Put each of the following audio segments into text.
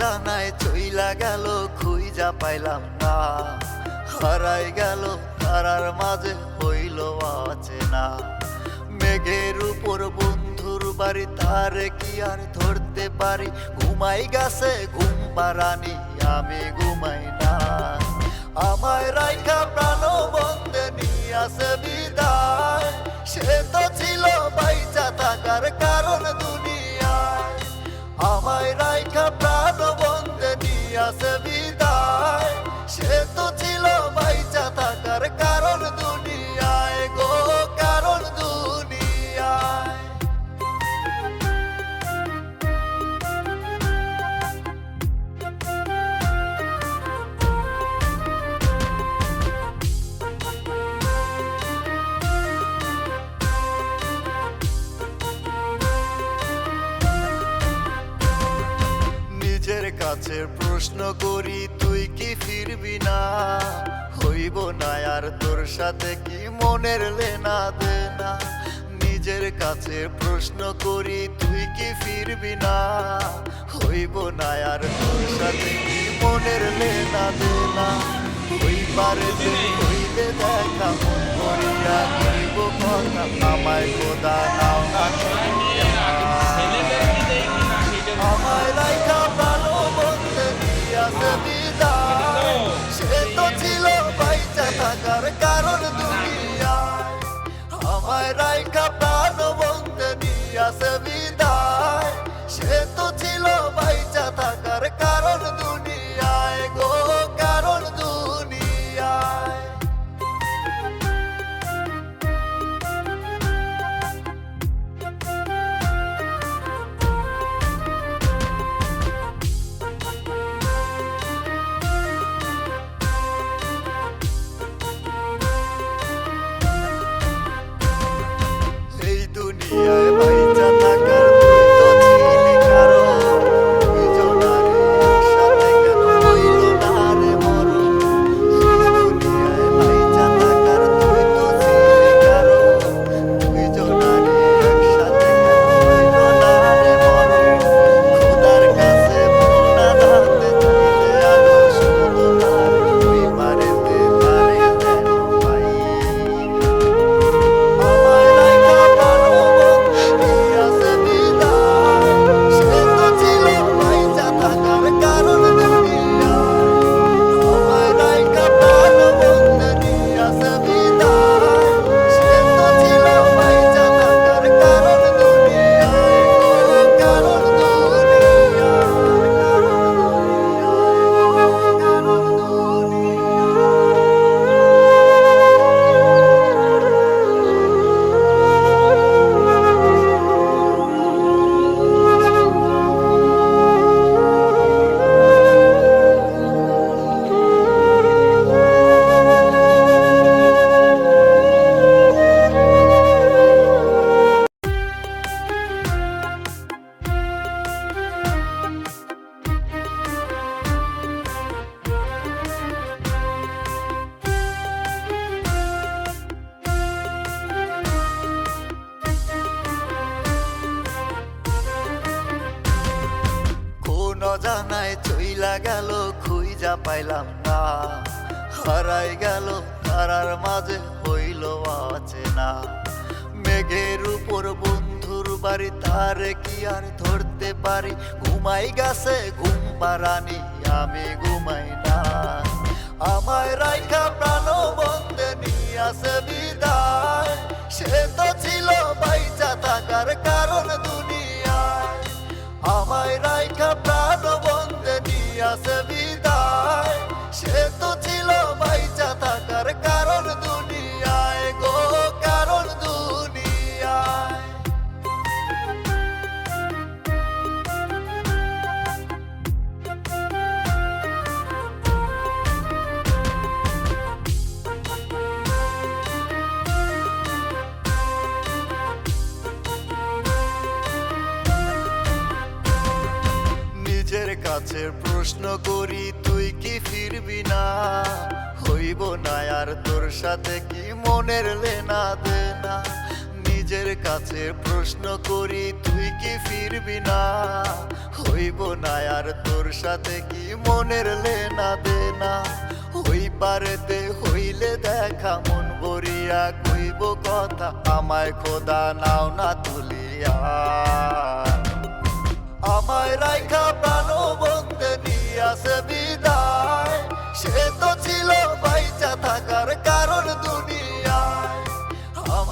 অজানায় চইলা গেল খুইজা পাইলাম না। হারাই গেল, তারার মাঝে হইল না মেঘের উপর বন্ধুর বাড়ি, তার কি আর ধরতে পারি? ঘুমাই গেছে ঘুম পারানি আমি ঘুমাই না। আমায় রাইখা প্রাণ বন্ধে নিয়ে আসে বিদায়। সে তো ছিল বাইচা থাকার নিজের কাছে প্রশ্ন করি, তুই কি ফিরবি না? হইব না আর তোর সাথে কি মনের লেনা দেনা? নিজের কাছে প্রশ্ন করি, তুই কি ফিরবি না? হইব না আর তোর সাথে কি মনের লেনা দেনা? ওই পারে হইলে দেখা, মন করিয়া করিব কথা, আমায় yeah. কোন জানায় চইলা গেল, খুইজা পাইলাম না। হারাই গেল, তারার মাঝে হইল আছে না মেঘের উপর বন্ধুর বাড়ি, তার কি আর ধরতে পারি? ঘুমাই গেছে ঘুম পারানি আমি ঘুমাই না। আমায় রাইখা প্রাণ বন্ধে নিয়ে বিদায়। সে তো ছিল বাইচা থাকার কারণ দুনিয়ায়। আমায় রাইখা প্রাণ বন্ধে দিয়াছে কাছে প্রশ্ন করি, তুই কি ফিরবি না? হইব না আর তোর সাথে কি মনের লেনা দেনা? নিজের কাছে প্রশ্ন করি, তুই কি ফিরবি না? হইব না আর তোর সাথে কি মনের লেনা দেনা? হই পারেতে হইলে দেখা মন বরিয়া কইব কথা, আমায় খোদা নাও না তুলিয়া।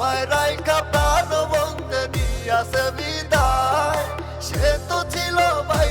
আমায় রাইখা প্রাণ বলতে দিয়াছে বিদায়। সে তো ছিল ভাই